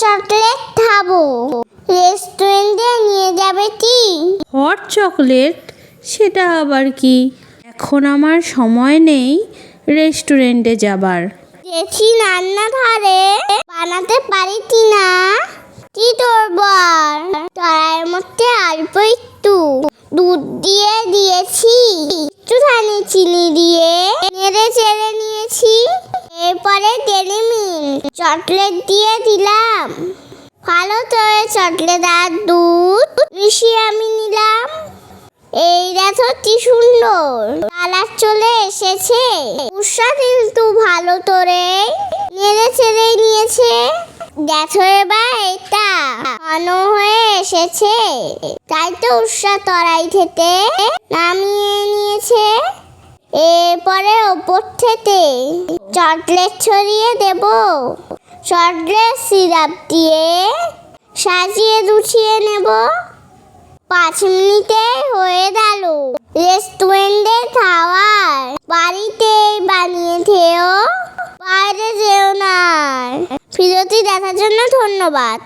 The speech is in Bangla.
চকলেট খাব। রেস্টুরেন্টে নিয়ে যাবে কি? Hot chocolate? সেটা আবার কি? এখন আমার সময় নেই রেস্টুরেন্টে যাবার। দেখি রান্না ঘরে বানাতে পারি কি না? কি করব আর? কড়াইয়ের মধ্যে অল্প একটু দুধ দিয়ে দিয়েছি। একটুখানি চিনি দিয়ে নেড়ে চেড়ে নিয়েছি। এরপরে মিল্ক চকলেট দিয়ে দিলাম। ভালো করে চকলেট আর দুধ মিশিয়ে আমি নিলাম। এই দেখো কি সুন্দর। কালার চলে এসেছে। উষা কিন্তু ভালো করে নেড়ে ছেড়ে নিয়েছে। দেখো এবার এটা ঘন হয়ে এসেছে। তাই তো উষা তরাই থেকে নামিয়ে নিয়েছে। এরপরে ওপর থেকে চকলেট ছড়িয়ে দেব। চকলেট সিরাপ দিয়ে সাজিয়ে গুছিয়ে নেব। পাঁচ মিনিটে হয়ে গেল রেস্টুরেন্টে খাওয়ার। বাড়িতেই বানিয়ে খেয়েও বাইরে যেও না। ভিডিওটি দেখার জন্য ধন্যবাদ।